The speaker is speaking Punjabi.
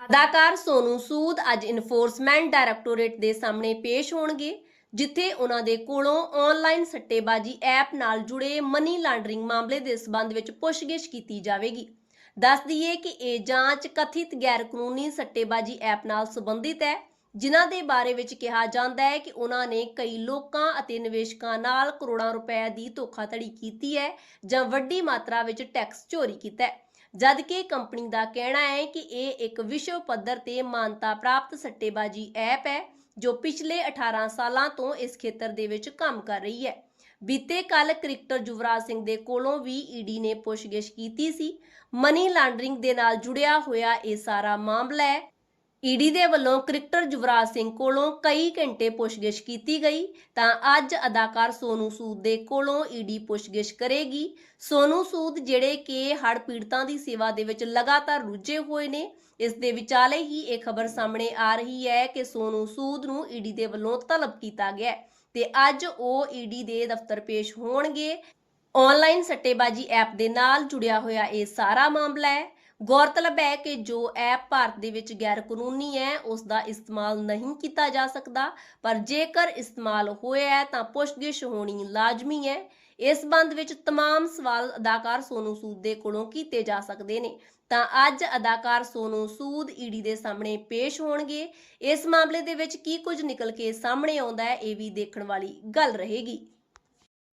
ਅਦਾਕਾਰ ਸੋਨੂ ਸੂਦ ਅੱਜ ਇਨਫੋਰਸਮੈਂਟ ਡਾਇਰੈਕਟੋਰੇਟ ਦੇ ਸਾਹਮਣੇ ਪੇਸ਼ ਹੋਣਗੇ, ਜਿੱਥੇ ਉਹਨਾਂ ਦੇ ਕੋਲੋਂ ਆਨਲਾਈਨ ਸੱਟੇਬਾਜ਼ੀ ਐਪ ਨਾਲ ਜੁੜੇ ਮਨੀ ਲਾਂਡਰਿੰਗ ਮਾਮਲੇ ਦੇ ਸਬੰਧ ਵਿੱਚ ਪੁੱਛਗਿੱਛ ਕੀਤੀ ਜਾਵੇਗੀ। ਦੱਸ ਦਈਏ ਕਿ ਇਹ ਜਾਂਚ ਕਥਿਤ ਗੈਰ ਕਾਨੂੰਨੀ ਸੱਟੇਬਾਜ਼ੀ ਐਪ ਨਾਲ ਸੰਬੰਧਿਤ ਹੈ, ਜਿਨ੍ਹਾਂ ਦੇ ਬਾਰੇ ਵਿੱਚ ਕਿਹਾ ਜਾਂਦਾ ਹੈ ਕਿ ਉਹਨਾਂ ਨੇ ਕਈ ਲੋਕਾਂ ਅਤੇ ਨਿਵੇਸ਼ਕਾਂ ਨਾਲ ਕਰੋੜਾਂ ਰੁਪਏ ਦੀ ਧੋਖਾਧੜੀ ਕੀਤੀ ਹੈ ਜਾਂ ਵੱਡੀ ਮਾਤਰਾ ਵਿੱਚ ਟੈਕਸ ਚੋਰੀ ਕੀਤਾ ਹੈ। ਜਦਕਿ ਕੰਪਨੀ ਦਾ ਕਹਿਣਾ ਹੈ ਕਿ ਇਹ ਇੱਕ ਵਿਸ਼ਵ ਪੱਧਰ ਤੇ ਮਾਨਤਾ ਪ੍ਰਾਪਤ ਸੱਟੇਬਾਜ਼ੀ ਐਪ ਹੈ, ਜੋ ਪਿਛਲੇ 18 ਸਾਲਾਂ ਤੋਂ ਇਸ ਖੇਤਰ ਦੇ ਵਿੱਚ ਕੰਮ ਕਰ ਰਹੀ ਹੈ। ਬੀਤੇ ਕੱਲ ਕ੍ਰਿਕਟਰ ਯੁਵਰਾਜ ਸਿੰਘ ਦੇ ਕੋਲੋਂ ਵੀ ਈਡੀ ਨੇ ਪੁੱਛਗਿੱਛ ਕੀਤੀ ਸੀ। ਮਨੀ ਲਾਂਡਰਿੰਗ ਦੇ ਨਾਲ ਜੁੜਿਆ ਹੋਇਆ ਇਹ ਸਾਰਾ ਮਾਮਲਾ ਹੈ। ਈਡੀ ਦੇ ਵੱਲੋਂ ਕ੍ਰਿਕਟਰ ਯੁਵਰਾਜ ਸਿੰਘ ਕੋਲੋਂ ਕਈ ਘੰਟੇ ਪੁੱਛਗਿੱਛ ਕੀਤੀ ਗਈ। ਤਾਂ ਅੱਜ ਅਦਾਕਾਰ ਸੋਨੂ ਸੂਦ ਦੇ ਕੋਲੋਂ ਈਡੀ ਪੁੱਛਗਿੱਛ ਕਰੇਗੀ। ਸੋਨੂ ਸੂਦ ਜਿਹੜੇ ਕਿ ਹੜ੍ਹ ਪੀੜਤਾਂ ਦੀ ਸੇਵਾ ਦੇ ਵਿੱਚ ਲਗਾਤਾਰ ਰੁੱਝੇ ਹੋਏ ਨੇ, ਇਸ ਦੇ ਵਿਚਾਲੇ ਹੀ ਇਹ ਖਬਰ ਸਾਹਮਣੇ ਆ ਰਹੀ ਹੈ ਕਿ ਸੋਨੂ ਸੂਦ ਨੂੰ ਈਡੀ ਦੇ ਵੱਲੋਂ ਤਲਬ ਕੀਤਾ ਗਿਆ ਹੈ ਤੇ ਅੱਜ ਉਹ ਈਡੀ ਦੇ ਦਫ਼ਤਰ ਪੇਸ਼ ਹੋਣਗੇ। ਆਨਲਾਈਨ ਸੱਟੇਬਾਜ਼ੀ ਐਪ ਦੇ ਨਾਲ ਜੁੜਿਆ ਹੋਇਆ ਇਹ ਸਾਰਾ ਮਾਮਲਾ ਹੈ। ਗੌਰਤਲਬ ਹੈ ਕਿ ਜੋ ਐਪ ਭਾਰਤ ਦੇ ਵਿੱਚ ਗੈਰ ਕਾਨੂੰਨੀ ਹੈ ਉਸ ਦਾ ਇਸਤੇਮਾਲ ਨਹੀਂ ਕੀਤਾ ਜਾ ਸਕਦਾ ਪਰ ਜੇਕਰ ਇਸਤੇਮਾਲ ਹੋਇਆ ਹੈ ਤਾਂ ਪੁੱਛਗਿੱਛ ਹੋਣੀ ਲਾਜ਼ਮੀ ਹੈ ਇਸ ਸੰਬੰਧ ਵਿੱਚ तमाम ਸਵਾਲ ਅਦਾਕਾਰ ਸੋਨੂ ਸੂਦ ਦੇ ਕੋਲੋਂ ਕੀਤੇ ਜਾ ਸਕਦੇ ਨੇ ਤਾਂ ਅੱਜ ਅਦਾਕਾਰ ਸੋਨੂ ਸੂਦ ਈਡੀ ਦੇ ਸਾਹਮਣੇ ਪੇਸ਼ ਹੋਣਗੇ ਇਸ ਮਾਮਲੇ ਦੇ ਵਿੱਚ ਕੀ ਕੁਝ ਨਿਕਲ ਕੇ ਸਾਹਮਣੇ ਆਉਂਦਾ ਹੈ ਇਹ ਵੀ ਦੇਖਣ ਵਾਲੀ ਗੱਲ ਰਹੇਗੀ